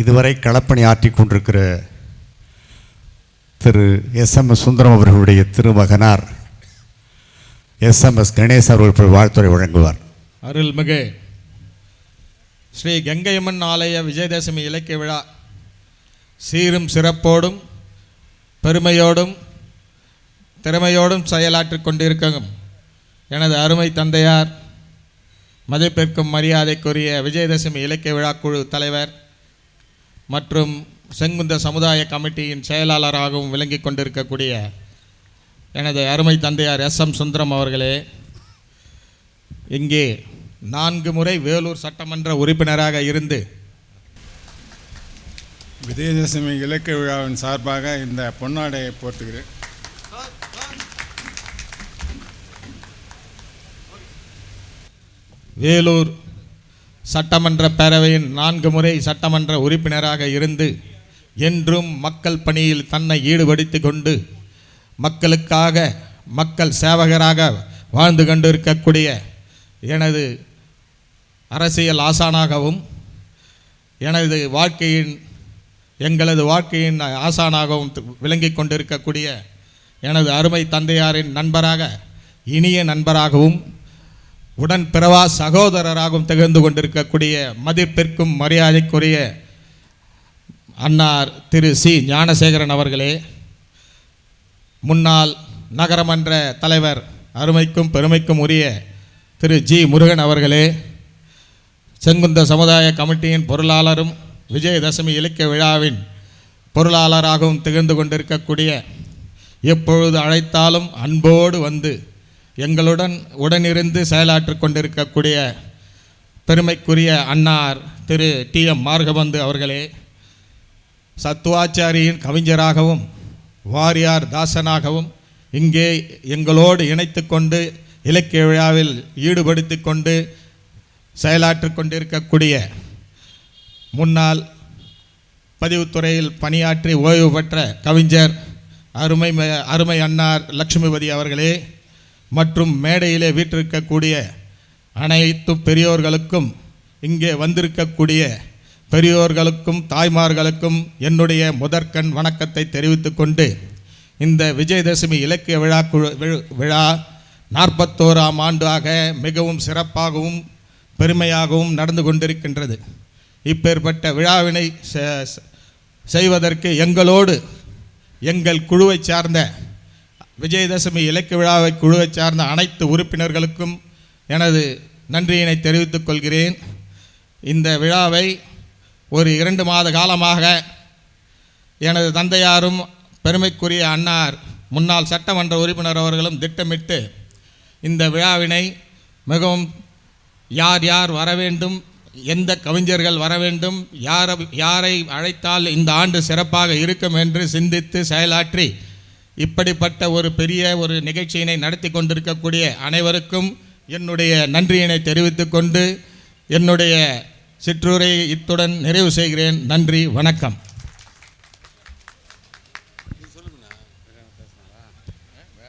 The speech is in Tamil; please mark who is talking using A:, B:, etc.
A: இதுவரை களப்பணி ஆற்றி கொண்டிருக்கிற Thiru S M S Sundaram அவர்களுடைய திருமகனார் எஸ் எம் எஸ் கணேஷ் அவர்கள் வாழ்த்துறை வழங்குவார்.
B: அருள்மிகு ஸ்ரீ கங்கையம்மன் ஆலய விஜயதசமி இலக்கிய விழா சீரும் சிறப்போடும் பெருமையோடும் திறமையோடும் செயலாற்றிக் கொண்டிருக்கும் எனது அருமை தந்தையார் மதிப்பிற்கும் மரியாதைக்குரிய விஜயதசமி இலக்கிய விழா குழு தலைவர் மற்றும் செங்குந்த சமுதாய கமிட்டியின் செயலாளராகவும் விளங்கிக் கொண்டிருக்கக்கூடிய எனது அருமை தந்தையார் எஸ் எம் சுந்தரம் அவர்களே இங்கே நான்கு முறை வேலூர் சட்டமன்ற உறுப்பினராக இருந்து
C: விஜயதசமி இலக்கிய விழாவின் சார்பாக இந்த பொன்னாடையை போர்த்துகிறேன்
B: வேலூர் சட்டமன்ற பேரவையின் நான்கு முறை சட்டமன்ற உறுப்பினராக இருந்து என்றும் மக்கள் பணியில் தன்னை ஈடுபடுத்தி கொண்டு மக்களுக்காக மக்கள் சேவகராக வாழ்ந்து கொண்டிருக்கக்கூடிய எனது அரசியல் ஆசானாகவும் எனது வாழ்க்கையின் எங்களது வாழ்க்கையின் ஆசானாகவும் விளங்கி கொண்டிருக்கக்கூடிய எனது அருமை தந்தையாரின் நண்பராக இனிய நண்பராகவும் உடன் பிறவா சகோதரராகவும் திகழ்ந்து கொண்டிருக்கக்கூடிய மதிப்பிற்கும் மரியாதைக்குரிய அன்னார் திரு சி. ஞானசேகரன் அவர்களே முன்னாள் நகரமன்ற தலைவர் அருமைக்கும் பெருமைக்கும் உரிய திரு ஜி. முருகன் அவர்களே செங்குந்த சமுதாய கமிட்டியின் பொருளாளரும் விஜயதசமி இலக்கிய விழாவின் பொருளாளராகவும் திகழ்ந்து கொண்டிருக்கக்கூடிய எப்பொழுது அழைத்தாலும் அன்போடு வந்து எங்களுடன் உடனிருந்து செயலாற்றிக் கொண்டிருக்கக்கூடிய பெருமைக்குரிய அன்னார் திரு டி எம் மார்கபந்து அவர்களே சத்துவாச்சாரியின் கவிஞராகவும் வாரியார் தாசனாகவும் இங்கே எங்களோடு இணைத்து கொண்டு இலக்கிய விழாவில் ஈடுபடுத்தி கொண்டு செயலாற்றிக் கொண்டிருக்கக்கூடிய முன்னாள் பதிவுத்துறையில் பணியாற்றி ஓய்வு பெற்ற கவிஞர் அருமை அருமை அன்னார் லட்சுமிபதி அவர்களே மற்றும் மேடையிலே வீற்றிருக்கக்கூடிய அனைத்து பெரியோர்களுக்கும் இங்கே வந்திருக்கக்கூடிய பெரியோர்களுக்கும் தாய்மார்களுக்கும் என்னுடைய முதற்கண் வணக்கத்தை தெரிவித்து கொண்டு இந்த விஜயதசமி இலக்கிய விழா குழு விழு- விழா நாற்பத்தோராம் ஆண்டாக மிகவும் சிறப்பாகவும் பெருமையாகவும் நடந்து கொண்டிருக்கின்றது. இப்பேற்பட்ட விழாவினை செ- செய்வதற்கு எங்களோடு எங்கள் குழுவை சார்ந்த விஜயதசமி இலக்கு விழாவை குழுவைச் சார்ந்த அனைத்து உறுப்பினர்களுக்கும் எனது நன்றியினை தெரிவித்துக் கொள்கிறேன். இந்த விழாவை ஒரு இரண்டு மாத காலமாக எனது தந்தையாரும் பெருமைக்குரிய அன்னார் முன்னாள் சட்டமன்ற உறுப்பினர் அவர்களும் திட்டமிட்டு இந்த விழாவினை மிகவும் யார் யார் வர வேண்டும் எந்த கவிஞர்கள் வர வேண்டும் யார யாரை அழைத்தால் இந்த ஆண்டு சிறப்பாக இருக்கும் என்று சிந்தித்து செயலாற்றி இப்படிப்பட்ட ஒரு பெரிய ஒரு நிகழ்ச்சியினை நடத்தி கொண்டிருக்கக்கூடிய அனைவருக்கும் என்னுடைய நன்றியினை தெரிவித்துக்கொண்டு என்னுடைய சிற்றுரை இத்துடன் நிறைவு செய்கிறேன். நன்றி வணக்கம்.